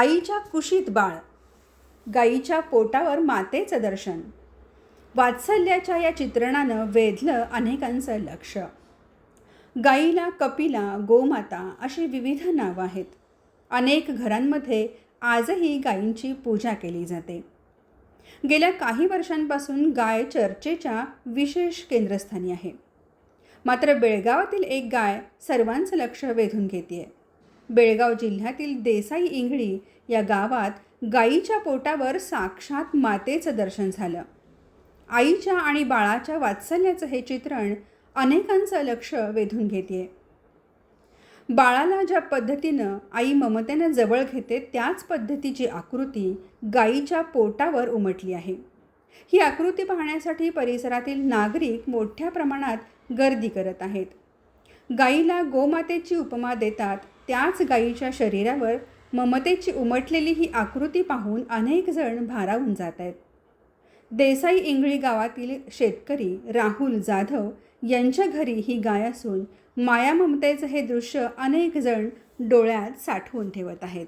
आईच्या कुशीत बाळ. गाईच्या पोटावर मातेचं दर्शन. वात्सल्याच्या या चित्रणानं वेधलं अनेकांचं लक्ष. गाईला कपिला गोमाता अशी विविध नावं आहेत. अनेक घरांमध्ये आजही गायींची पूजा केली जाते. गेल्या काही वर्षांपासून गाय चर्चेच्या विशेष केंद्रस्थानी आहे. मात्र बेळगावातील एक गाय सर्वांचं लक्ष वेधून घेते बेळगाव जिल्ह्यातील देसाई इंगळी या गावात गाईच्या पोटावर साक्षात मातेचं दर्शन झालं. आईच्या आणि बाळाच्या वात्सल्याचं हे चित्रण अनेकांचं लक्ष वेधून घेते बाळाला ज्या पद्धतीनं आई ममतेनं जवळ घेते त्याच पद्धतीची आकृती गाईच्या पोटावर उमटली आहे. ही आकृती पाहण्यासाठी परिसरातील नागरिक मोठ्या प्रमाणात गर्दी करत आहेत. गाईला गोमातेची उपमा देतात त्याच गाईच्या शरीरावर ममतेची उमटलेली ही आकृती पाहून अनेक जण भारावून जात आहेत देसाई इंगळी गावातील शेतकरी राहुल जाधव यांच्या घरी ही गाय असून माया ममतेचं हे दृश्य अनेक जण डोळ्यात साठवून ठेवत आहेत.